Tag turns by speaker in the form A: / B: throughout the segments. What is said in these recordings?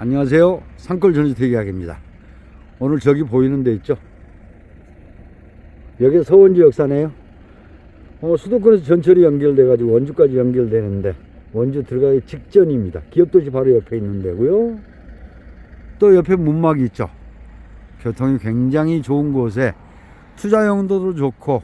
A: 안녕하세요. 산골 전주대기학입니다. 오늘 저기 보이는 데 있죠? 여기 서원지 역사네요. 어, 수도권에서 전철이 연결돼 가지고 원주까지 연결되는데 원주 들어가기 직전입니다. 기업도시 바로 옆에 있는 데고요. 또 옆에 문막이 있죠. 교통이 굉장히 좋은 곳에 투자 용도도 좋고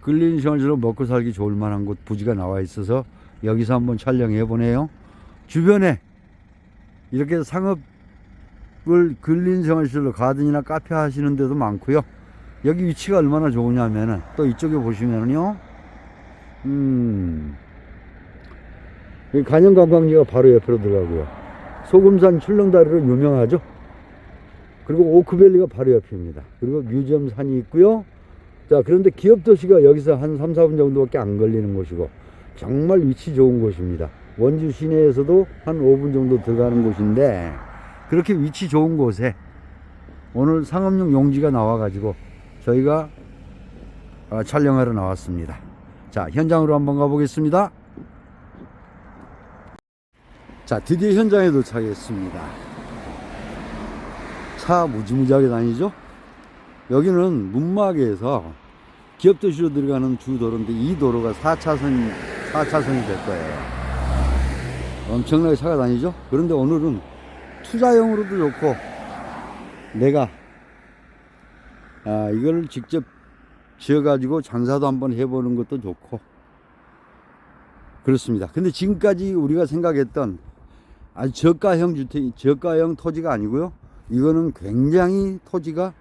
A: 근린 시원시로 먹고 살기 좋을 만한 곳 부지가 나와 있어서 여기서 한번 촬영해 보네요. 주변에 이렇게 상업을 근린 생활시설로 가든이나 카페 하시는 데도 많고요. 여기 위치가 얼마나 좋으냐면은 또 이쪽에 보시면은요. 음. 이 간영관광지가 바로 옆으로 들어가고요. 소금산 출렁다리로 유명하죠. 그리고 오크밸리가 바로 옆입니다. 그리고 뮤지엄 산이 있고요. 자, 그런데 기업 도시가 여기서 한 3, 4분 정도밖에 안 걸리는 곳이고 정말 위치 좋은 곳입니다. 원주 시내에서도 한 5분 정도 들어가는 곳인데 그렇게 위치 좋은 곳에 오늘 상업용 용지가 나와가지고 저희가 어, 촬영하러 나왔습니다. 자, 현장으로 한번 가보겠습니다. 자, 드디어 현장에 도착했습니다. 차 무지무지하게 다니죠? 여기는 문막에서 기업 도시로 들어가는 주 도로인데 이 도로가 4차선, 4차선이 될 거예요. 엄청나게 차가 다니죠? 그런데 오늘은 투자용으로도 좋고 내가 아, 이걸 직접 지어가지고 장사도 한번 해보는 것도 좋고 그렇습니다. 근데 지금까지 우리가 생각했던 아주 저가형 주택, 저가형 토지가 아니고요. 이거는 굉장히 토지가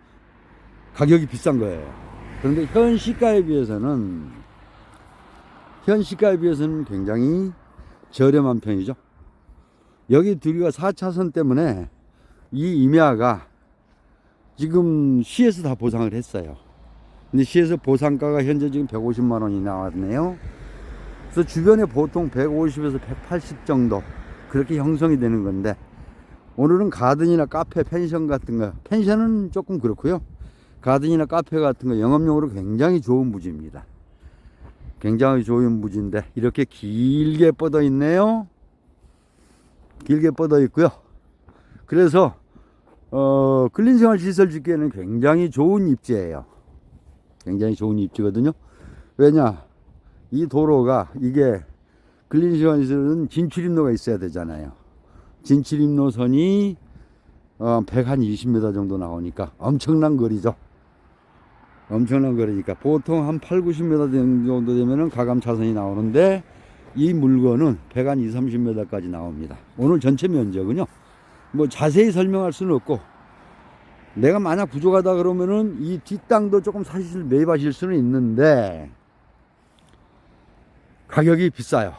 A: 가격이 비싼 거예요. 그런데 현 시가에 비해서는 현 시가에 비해서는 굉장히 저렴한 편이죠. 여기 둘이가 4차선 때문에 이 임야가 지금 시에서 다 보상을 했어요. 근데 시에서 보상가가 현재 지금 150만 원이 나왔네요. 그래서 주변에 보통 150에서 180 정도 그렇게 형성이 되는 건데 오늘은 가든이나 카페, 펜션 같은 거 펜션은 조금 그렇고요. 가든이나 카페 같은 거 영업용으로 굉장히 좋은 부지입니다. 굉장히 좋은 부지인데 이렇게 길게 뻗어 있네요. 길게 뻗어 있고요. 그래서 어, 근린생활 시설 짓기에는 굉장히 좋은 입지예요. 굉장히 좋은 입지거든요. 왜냐? 이 도로가 이게 근린생활 시설은 진출입로가 있어야 되잖아요. 진출입로선이 어, 120m 정도 나오니까 엄청난 거리죠. 엄청난 거리니까 보통 한 8, 90m 정도 되면은 가감 차선이 나오는데 이 물건은 120, 30m까지 나옵니다. 오늘 전체 면적은요. 뭐 자세히 설명할 수는 없고 내가 만약 부족하다 그러면은 이 뒷땅도 조금 사실 매입하실 수는 있는데 가격이 비싸요.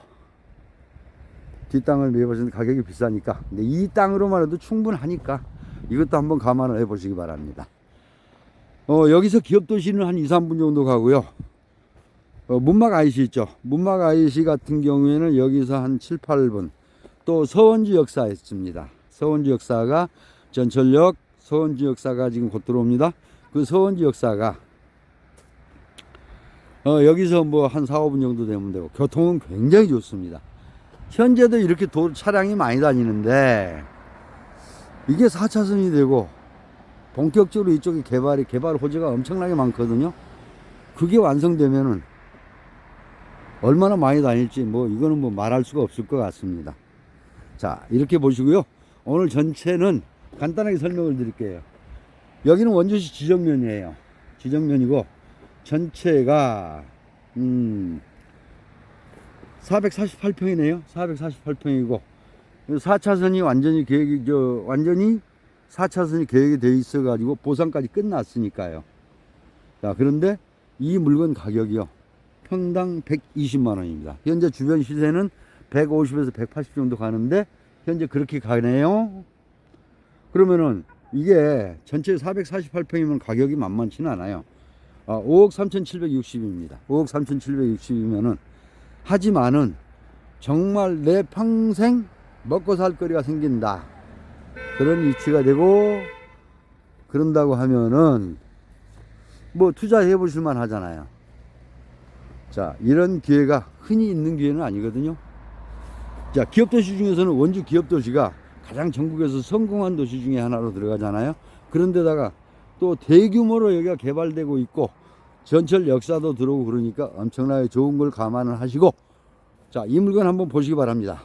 A: 뒷땅을 매입하시는데 가격이 비싸니까 근데 이 땅으로만 해도 충분하니까 이것도 한번 감안을 해 보시기 바랍니다. 어, 여기서 기업 도시는 한 2, 3분 정도 가고요. 어, 문막 IC 있죠. 문막 IC 같은 경우에는 여기서 한 7, 8분. 또 서원주 역사 있습니다. 서원주 역사가 전철역 서원주 역사가 지금 곧 들어옵니다. 그 서원주 역사가 어, 여기서 뭐 한 4, 5분 정도 되면 되고 교통은 굉장히 좋습니다. 현재도 이렇게 도, 차량이 많이 다니는데 이게 4차선이 되고 본격적으로 이쪽에 개발이 개발 호재가 엄청나게 많거든요. 그게 완성되면은 얼마나 많이 다닐지 뭐 이거는 뭐 말할 수가 없을 것 같습니다. 자 이렇게 보시고요. 오늘 전체는 간단하게 설명을 드릴게요. 여기는 원주시 지정면이에요. 지정면이고 전체가 음 448평이네요. 448평이고 4차선이 완전히 계획이 저 완전히 4차선이 계획이 돼 있어 가지고 보상까지 끝났으니까요. 자, 그런데 이 물건 가격이요. 평당 120만 원입니다. 현재 주변 시세는 150에서 180 정도 가는데 현재 그렇게 가네요. 그러면은 이게 전체 448평이면 가격이 만만치는 않아요. 아, 5억 3,760입니다. 5억 3,760이면은 하지만은 정말 내 평생 먹고 살 거리가 생긴다. 그런 위치가 되고 그런다고 하면은 뭐 투자해 보실 만 하잖아요. 자, 이런 기회가 흔히 있는 기회는 아니거든요. 자, 기업도시 중에서는 원주 기업도시가 가장 전국에서 성공한 도시 중에 하나로 들어가잖아요. 그런데다가 또 대규모로 여기가 개발되고 있고 전철 역사도 들어오고 그러니까 엄청나게 좋은 걸 감안을 하시고 자, 이 물건 한번 보시기 바랍니다.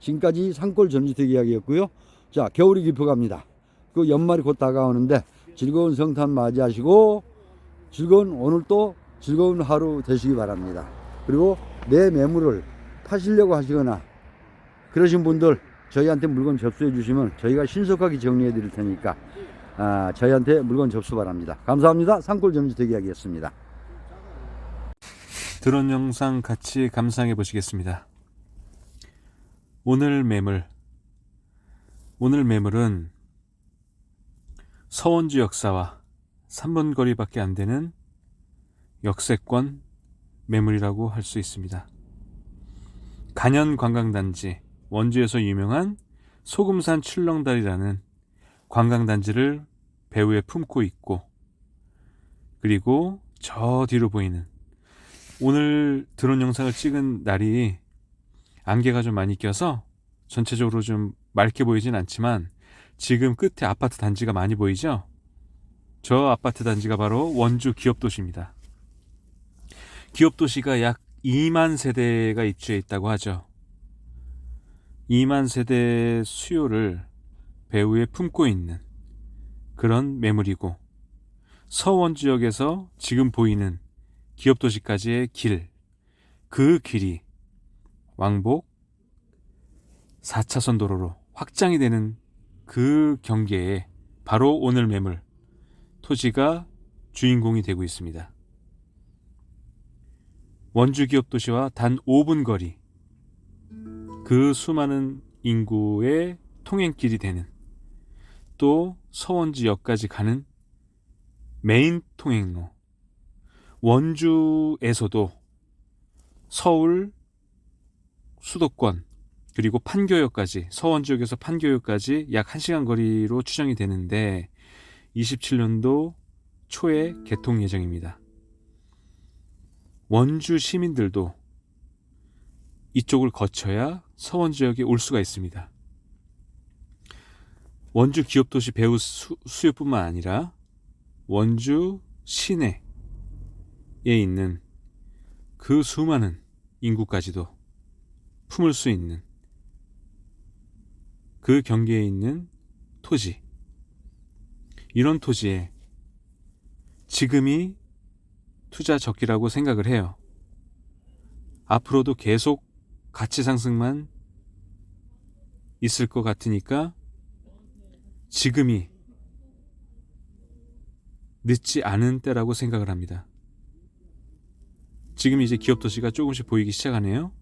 A: 지금까지 산골 전주택 이야기였고요. 자, 겨울이 깊어갑니다. 그 연말이 곧 다가오는데 즐거운 성탄 맞이하시고 즐거운 오늘 또 즐거운 하루 되시기 바랍니다. 그리고 내 매물을 파시려고 하시거나 그러신 분들 저희한테 물건 접수해 주시면 저희가 신속하게 정리해 드릴 테니까 아, 저희한테 물건 접수 바랍니다. 감사합니다. 산골 전주택 이야기였습니다.
B: 드론 영상 같이 감상해 보시겠습니다. 오늘 매물. 오늘 매물은 서원주 역사와 3분 거리밖에 안 되는 역세권 매물이라고 할 수 있습니다. 간현 관광단지, 원주에서 유명한 소금산 출렁다리라는 관광단지를 배후에 품고 있고, 그리고 저 뒤로 보이는 오늘 드론 영상을 찍은 날이 안개가 좀 많이 껴서 전체적으로 좀 맑게 보이진 않지만 지금 끝에 아파트 단지가 많이 보이죠? 저 아파트 단지가 바로 원주 기업도시입니다. 기업도시가 약 2만 세대가 입주해 있다고 하죠. 2만 세대 수요를 배후에 품고 있는 그런 매물이고 서원 지역에서 지금 보이는 기업도시까지의 길, 그 길이 왕복 4차선 도로로 확장이 되는 그 경계에 바로 오늘 매물, 토지가 주인공이 되고 있습니다. 원주 기업 도시와 단 5분 거리, 그 수많은 인구의 통행길이 되는 또 서원 지역까지 가는 메인 통행로, 원주에서도 서울 수도권 그리고 판교역까지 서원 지역에서 판교역까지 약 1시간 거리로 추정이 되는데 27년도 초에 개통 예정입니다. 원주 시민들도 이쪽을 거쳐야 서원 지역에 올 수가 있습니다. 원주 기업 도시 배후 수, 수요뿐만 아니라 원주 시내 에 있는 그 수많은 인구까지도 품을 수 있는 그 경계에 있는 토지. 이런 토지에 지금이 투자 적기라고 생각을 해요. 앞으로도 계속 가치 상승만 있을 것 같으니까 지금이 늦지 않은 때라고 생각을 합니다. 지금 이제 기업 도시가 조금씩 보이기 시작하네요.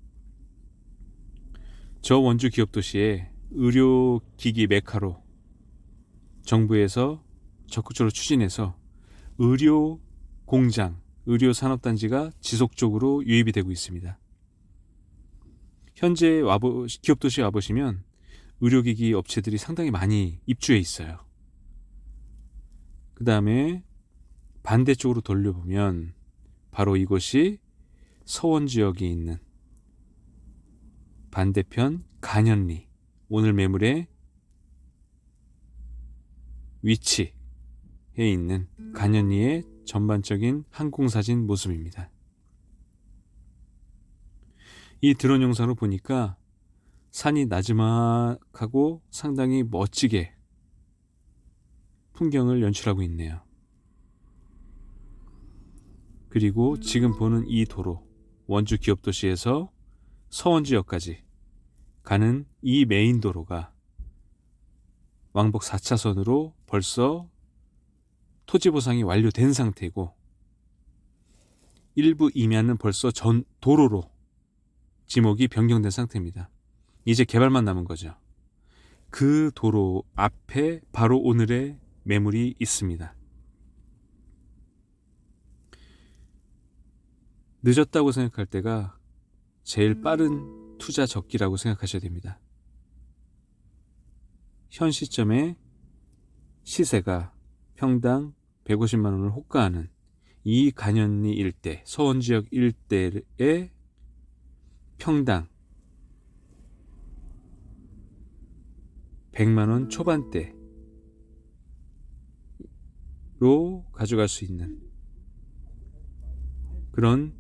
B: 저 원주 기업 도시에 의료기기 메카로 정부에서 적극적으로 추진해서 의료 공장, 의료 산업단지가 지속적으로 유입이 되고 있습니다. 현재 와보, 기업 도시에 와보시면 의료기기 업체들이 상당히 많이 입주해 있어요. 그 다음에 반대쪽으로 돌려보면 바로 이곳이 서원 지역에 있는 반대편 간현리 오늘 매물의 위치에 있는 간현리의 전반적인 항공사진 모습입니다. 이 드론 영상으로 보니까 산이 나지막하고 상당히 멋지게 풍경을 연출하고 있네요. 그리고 지금 보는 이 도로 원주 기업도시에서 서원지역까지 가는 이 메인 도로가 왕복 4차선으로 벌써 토지 보상이 완료된 상태고 일부 임야는 벌써 전 도로로 지목이 변경된 상태입니다. 이제 개발만 남은 거죠. 그 도로 앞에 바로 오늘의 매물이 있습니다. 늦었다고 생각할 때가 제일 빠른 투자 적기라고 생각하셔야 됩니다. 현 시점에 시세가 평당 150만 원을 호가하는 이 간현리 일대, 서원 지역 일대의 평당 100만 원 초반대로 가져갈 수 있는 그런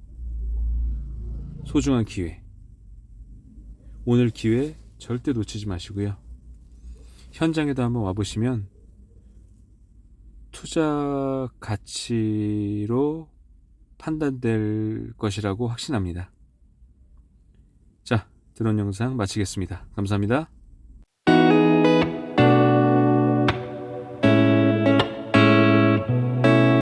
B: 소중한 기회. 오늘 기회 절대 놓치지 마시고요. 현장에도 한번 와보시면 투자 가치로 판단될 것이라고 확신합니다. 자, 드론 영상 마치겠습니다. 감사합니다.